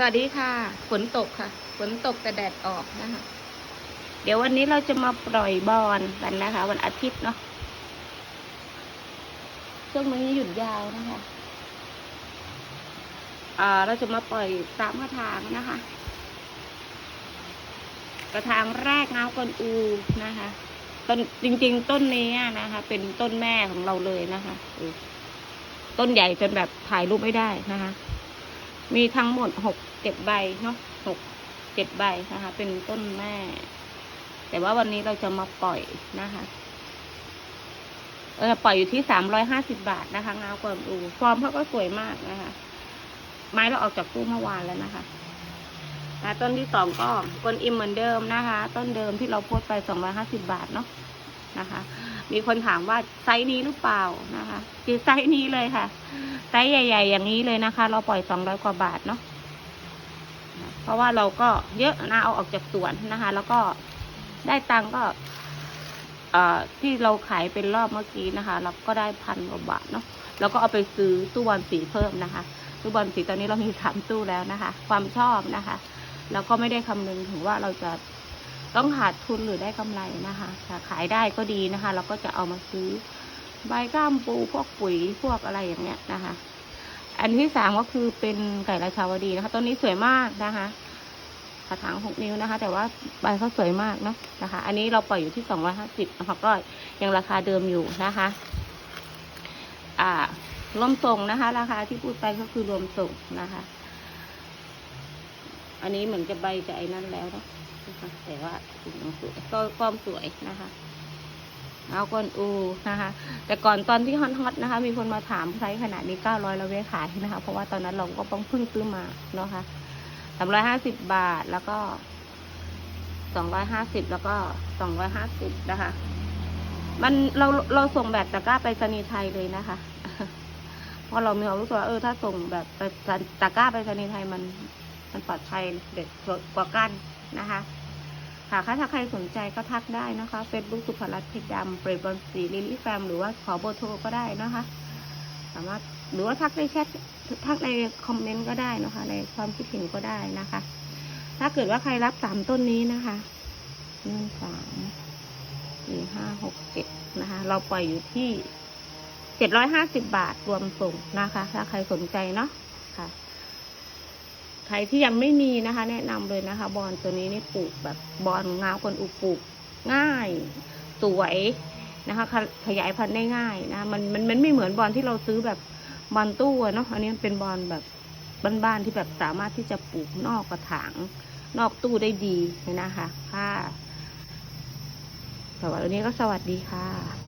สวัสดีค่ะ ฝนตกค่ะ ฝนตกแต่แดดออกนะคะ เดี๋ยววันนี้เราจะมาปล่อยบอลกันนะคะ วันอาทิตย์เนาะช่วงนี้หยุดยาวนะคะอ่าเราจะมาปล่อยตามกระถางนะคะ กระถางแรกเงากอนอูนะคะต้นจริง ๆ ต้นนี้นะคะ เป็นต้นแม่ของเราเลยนะคะต้นใหญ่จนแบบถ่ายรูปไม่ได้นะคะ มีทั้งหมดหกเจ็ดใบเนาะหกเจ็ดใบนะคะ เป็นต้นแม่ แต่ว่าวันนี้เราจะมาปล่อยนะคะเออปล่อยอยู่ที่สามร้อยห้าสิบาทนะคะเงากอนอูฟอร์มเขาก็สวยมากนะคะ ไม้เราออกจากตู้เมื่อวานแล้วนะคะนะต้นที่สองก็กวนอิมเหมือนเดิมนะคะ ต้นเดิมที่เราโพสไปสองร้อยห้าสิบาทเนาะนะคะ มีคนถามว่าไซส์นี้หรือเปล่านะคะคือไซส์นี้เลยค่ะ ไซส์ใหญ่ ๆ อย่างนี้เลยนะคะ เราปล่อยสองร้อยกว่าบาทเนาะเพราะว่าเราก็เยอะนะเอาออกจากสวนนะคะ แล้วก็ได้ตังก็เอ่อที่เราขายเป็นรอบเมื่อกี้นะคะ เราก็ได้พันกว่าบาทเนาะแล้วก็เอาไปซื้อตู้บอลสีเพิ่มนะคะตู้บอลสีตอนนี้เรามีสามตู้แล้วนะคะ ความชอบนะคะ แล้วก็ไม่ได้คำนึงถึงว่าเราจะ ต้องขาดทุนหรือได้กำไรนะคะถ้าขายได้ก็ดีนะคะ เราก็จะเอามาซื้อใบกล้ามปูพวกปุ๋ยพวกอะไรอย่างเงี้ยนะคะ อันที่สามก็คือเป็นไก่ราชาวดีนะคะต้นนี้สวยมากนะคะกระถางหกนิ้วนะคะ แต่ว่าใบเขาสวยมากเนาะนะคะ อันนี้เราปล่อยอยู่ที่สองร้อยห้าสิบนะคะก็ยังราคาเดิมอยู่นะคะ อ่า รวมส่งนะคะ ราคาที่พูดไปก็คือรวมส่งนะคะ อันนี้เหมือนจะใบจะไอ้นั่นแล้วเนาะ นะคะแต่ว่าสียังสวยก็ความสวยนะคะ เอากอนอูนะคะ แต่ก่อนตอนที่ฮอตๆนะคะ มีคนมาถามไซส์ขนาดนี้เก้าร้อยเราไม่ขายนะคะ เพราะว่าตอนนั้นเราก็ต้องเพิ่งซื้อมาเนาะคะสามร้อยห้าสิบบาทแล้วก็สองร้อยห้าสิบแล้วก็สองร้อยห้าสิบนะคะ มันเราเราส่งแบบตะกร้าไปรษณีไทยเลยนะคะเพราะเรามีความรู้สึกว่าเออถ้าส่งแบบไปตะกร้าไปรษณีไทยมันมันปลอดภัยเด็ดกว่ากันนะคะ ค่ะถ้าใครสนใจก็ทักได้นะคะเฟซบุ๊กสุภรัตน์เพชรดำเปรย์บอลสีลิลลี่แฟมหรือว่าขอเบอร์โทรก็ได้นะคะ สามารถหรือว่าทักในแชททักในคอมเมนต์ก็ได้นะคะ ในความคิดเห็นก็ได้นะคะ ถ้าเกิดว่าใครรับสามต้นนี้นะคะหนึ่งสามสี่ห้าหกเจ็ดนะคะ เราปล่อยอยู่ที่เจ็ดร้อยห้าสิบบาทรวมส่งนะคะ ถ้าใครสนใจเนาะค่ะ ใครที่ยังไม่มีนะคะ แนะนำเลยนะคะ บอลตัวนี้นี่ปลูกแบบบอลงาวคนอุปลูกง่าย สวยนะคะ ขยายพันธุ์ได้ง่ายนะมันมันมันไม่เหมือนบอลที่เราซื้อแบบบอลตู้เนาะอันนี้เป็นบอลแบบบ้านๆที่แบบสามารถที่จะปลูกนอกกระถาง นอกตู้ได้ดีนะคะค่ะสำหรับวันนี้ก็สวัสดีค่ะ